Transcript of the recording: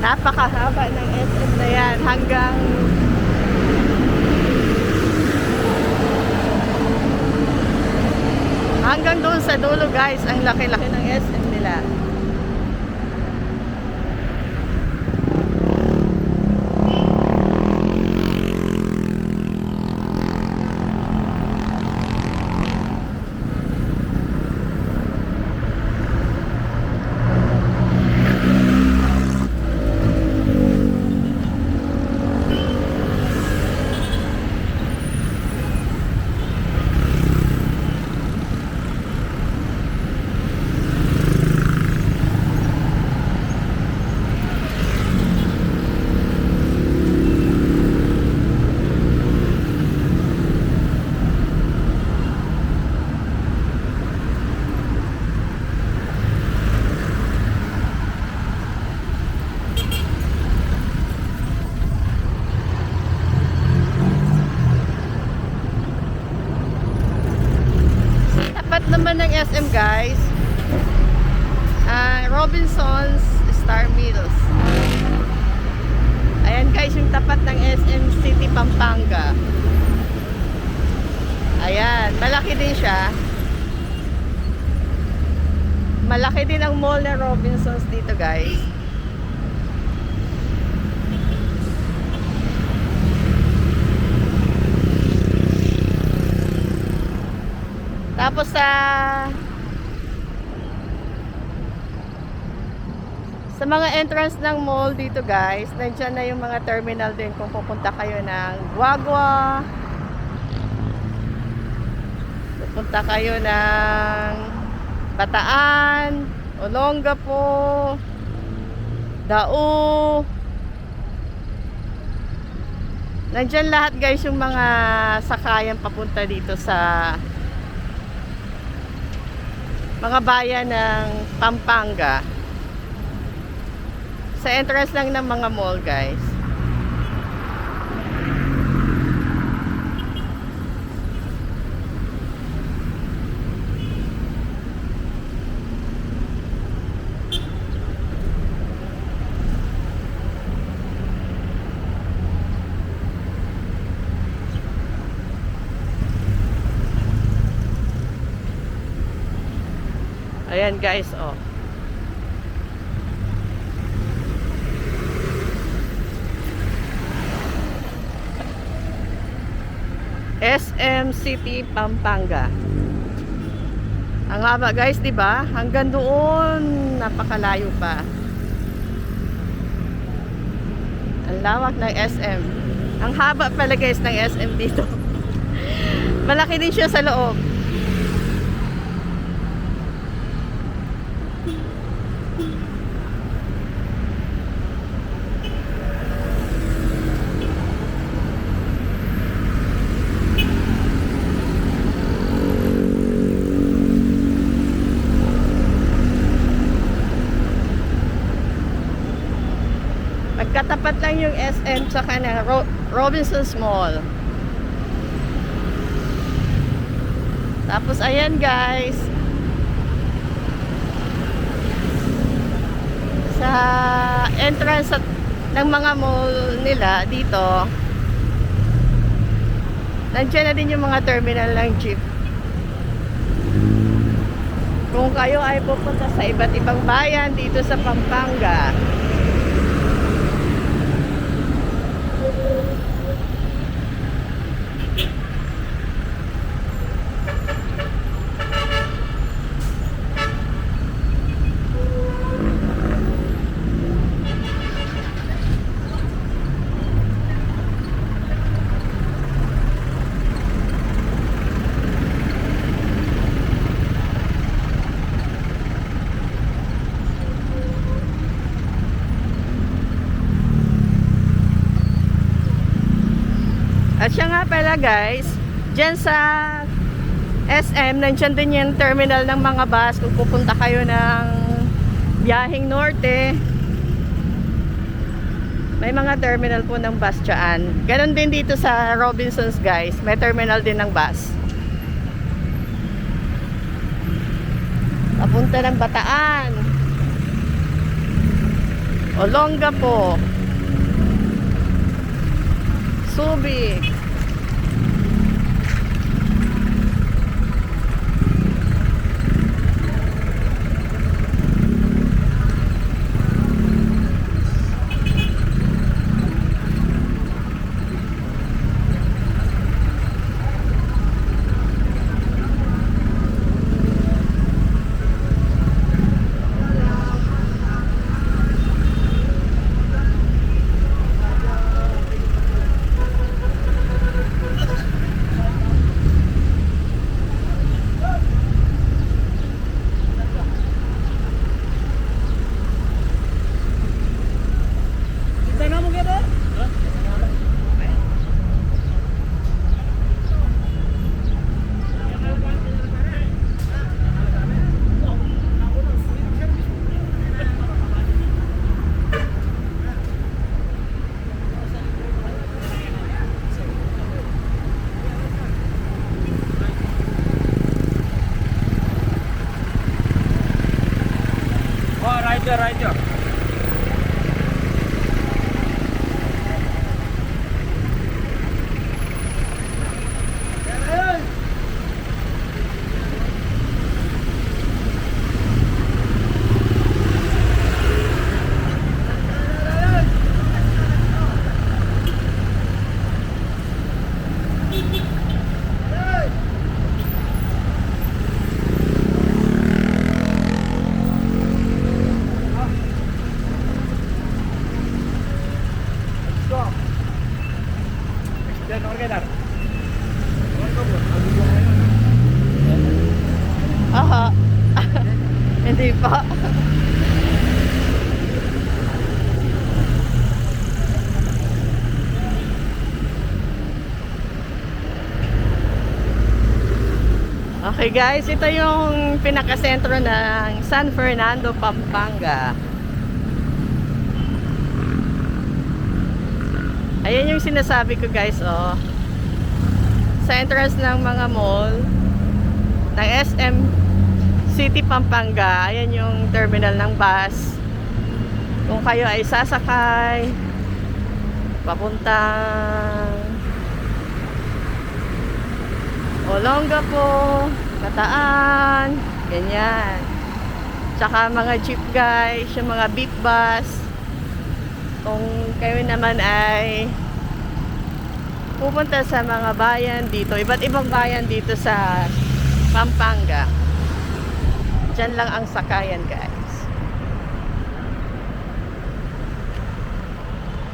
Napakahaba ng SM na yan hanggang hanggang doon sa dulo guys. Ang laki-laki ng SM nila. Tapat naman ng SM guys. Ah, Robinson's Star Mills. Ayan guys, yung tapat ng SM City Pampanga. Ayan, malaki din siya. Malaki din ang mall ng Robinsons dito guys. Tapos sa sa mga entrance ng mall dito guys, nandiyan na yung mga terminal din kung pupunta kayo ng Guagua. Pupunta kayo ng Bataan, Olongapo, Dao. Nandiyan lahat guys yung mga sakayan papunta dito sa mga bayan ng Pampanga. Sa entrance lang ng mga mall, guys. Ayan guys, oh. SM City Pampanga. Ang haba guys, 'di ba? Hanggang doon napakalayo pa. Ang lawak ng SM. Ang haba pala guys ng SM dito. Malaki din siya sa loob. Magkatapat lang yung SM tsaka ng Ro- Robinson's Mall. Tapos ayan guys. Sa entrance at, ng mga mall nila dito. Nandiyan na din yung mga terminal ng jeep. Kung kayo ay pupunta sa iba't ibang bayan dito sa Pampanga, Thank you. At siya nga pala guys, dyan sa SM, nandyan din yung terminal ng mga bus kung pupunta kayo ng biyaheng norte. May mga terminal po ng bus dyan. Ganon din dito sa Robinsons guys, may terminal din ng bus. Papunta ng Bataan. Olongapo. Subic. Pa. Okay guys, ito yung pinakasentro ng San Fernando, Pampanga. Ayan yung sinasabi ko guys, oh. Sa entrance ng mga mall, ng SM City Pampanga. Ayan yung terminal ng bus. Kung kayo ay sasakay, papuntang Olongapo, Kataan, ganyan. Tsaka mga jeep guys, yung mga beat bus. Kung kayo naman ay pupunta sa mga bayan dito, iba't ibang bayan dito sa Pampanga. Diyan lang ang sakayan guys.